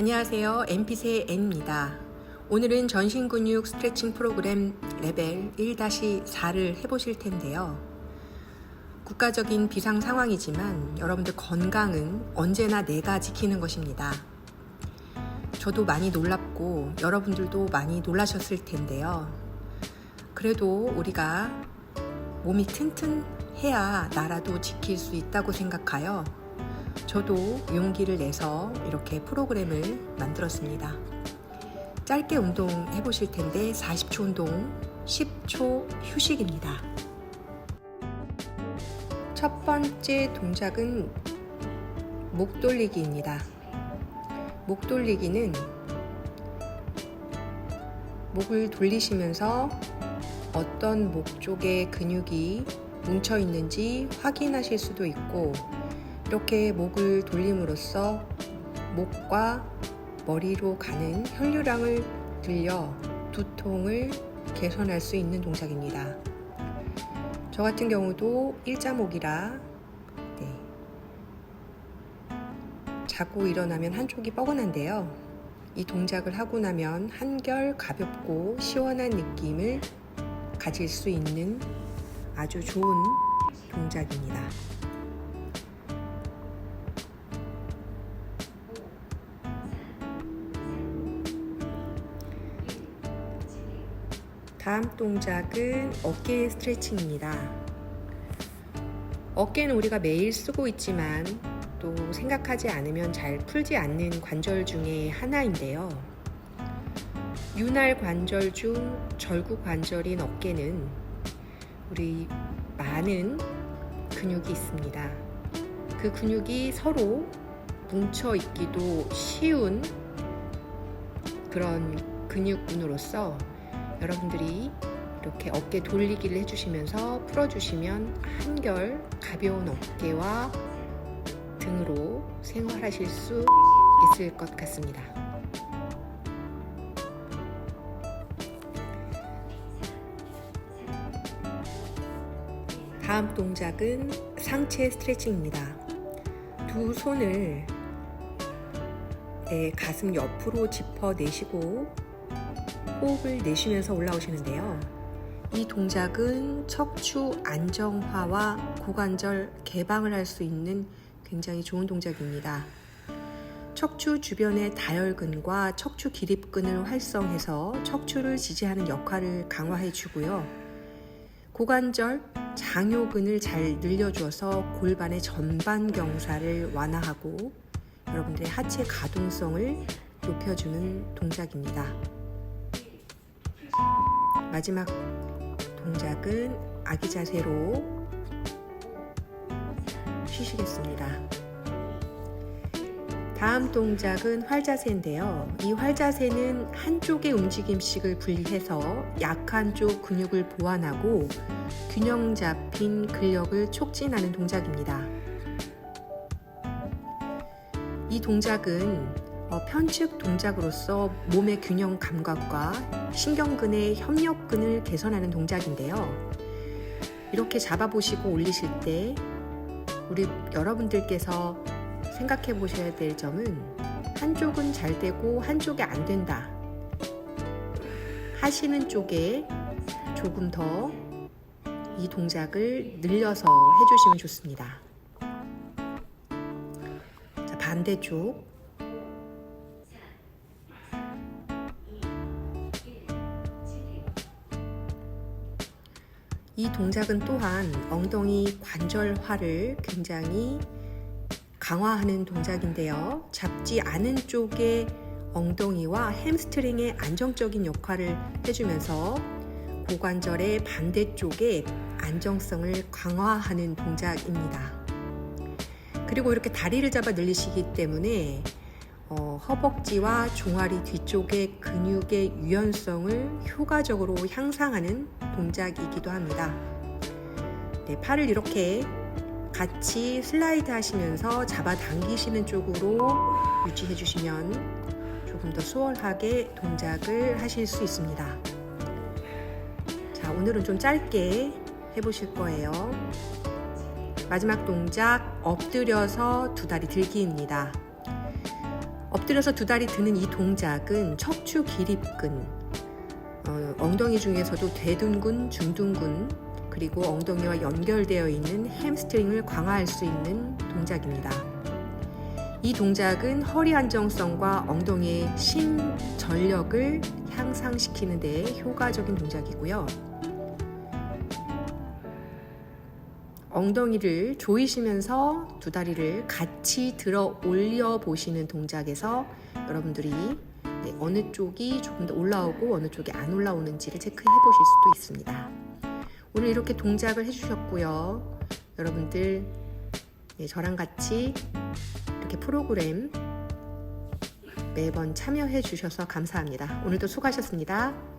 안녕하세요. MP세 N입니다. 오늘은 전신 근육 스트레칭 프로그램 레벨 1-4를 해보실 텐데요. 국가적인 비상 상황이지만 여러분들 건강은 언제나 내가 지키는 것입니다. 저도 많이 놀랍고 여러분들도 많이 놀라셨을 텐데요. 그래도 우리가 몸이 튼튼해야 나라도 지킬 수 있다고 생각하여 저도 용기를 내서 이렇게 프로그램을 만들었습니다. 짧게 운동 해 보실 텐데 40초 운동, 10초 휴식입니다. 첫 번째 동작은 목 돌리기입니다. 목 돌리기는 목을 돌리시면서 어떤 목 쪽에 근육이 뭉쳐 있는지 확인하실 수도 있고 이렇게 목을 돌림으로써 목과 머리로 가는 혈류량을 늘려 두통을 개선할 수 있는 동작입니다. 저 같은 경우도 일자목이라 네. 자고 일어나면 한쪽이 뻐근한데요. 이 동작을 하고 나면 한결 가볍고 시원한 느낌을 가질 수 있는 아주 좋은 동작입니다. 다음 동작은 어깨 스트레칭입니다. 어깨는 우리가 매일 쓰고 있지만 또 생각하지 않으면 잘 풀지 않는 관절 중에 하나인데요. 윤활 관절 중 절구 관절인 어깨는 우리 많은 근육이 있습니다. 그 근육이 서로 뭉쳐 있기도 쉬운 그런 근육군으로서 여러분들이 이렇게 어깨 돌리기를 해주시면서 풀어주시면 한결 가벼운 어깨와 등으로 생활하실 수 있을 것 같습니다. 다음 동작은 상체 스트레칭입니다. 두 손을 내 가슴 옆으로 짚어 내시고 호흡을 내쉬면서 올라오시는데요. 이 동작은 척추 안정화와 고관절 개방을 할 수 있는 굉장히 좋은 동작입니다. 척추 주변의 다혈근과 척추 기립근을 활성해서 척추를 지지하는 역할을 강화해 주고요. 고관절, 장요근을 잘 늘려주어서 골반의 전반 경사를 완화하고 여러분들의 하체 가동성을 높여주는 동작입니다. 마지막 동작은 아기 자세로 쉬시겠습니다. 다음 동작은 활자세인데요. 이 활자세는 한쪽의 움직임씩을 분리해서 약한 쪽 근육을 보완하고 균형 잡힌 근력을 촉진하는 동작입니다. 이 동작은 어, 편측 동작으로서 몸의 균형 감각과 신경근의 협력근을 개선하는 동작인데요. 이렇게 잡아보시고 올리실 때 우리 여러분들께서 생각해 보셔야 될 점은 한쪽은 잘 되고 한쪽이 안 된다. 하시는 쪽에 조금 더 이 동작을 늘려서 해주시면 좋습니다. 자, 반대쪽. 이 동작은 또한 엉덩이 관절화를 굉장히 강화하는 동작인데요. 잡지 않은 쪽의 엉덩이와 햄스트링의 안정적인 역할을 해주면서 고관절의 반대쪽의 안정성을 강화하는 동작입니다. 그리고 이렇게 다리를 잡아 늘리시기 때문에 어, 허벅지와 종아리 뒤쪽의 근육의 유연성을 효과적으로 향상하는 동작이기도 합니다. 네, 팔을 이렇게 같이 슬라이드 하시면서 잡아 당기시는 쪽으로 유지해 주시면 조금 더 수월하게 동작을 하실 수 있습니다. 자, 오늘은 좀 짧게 해보실 거예요. 마지막 동작 엎드려서 두 다리 들기입니다. 엎드려서 두 다리 드는 이 동작은 척추 기립근, 어, 엉덩이 중에서도 대둔근, 중둔근, 그리고 엉덩이와 연결되어 있는 햄스트링을 강화할 수 있는 동작입니다. 이 동작은 허리 안정성과 엉덩이의 신전력을 향상시키는 데 효과적인 동작이고요. 엉덩이를 조이시면서 두 다리를 같이 들어 올려 보시는 동작에서 여러분들이 네, 어느 쪽이 조금 더 올라오고 어느 쪽이 안 올라오는지를 체크해 보실 수도 있습니다. 오늘 이렇게 동작을 해주셨고요. 여러분들 네, 저랑 같이 이렇게 프로그램 매번 참여해 주셔서 감사합니다. 오늘도 수고하셨습니다.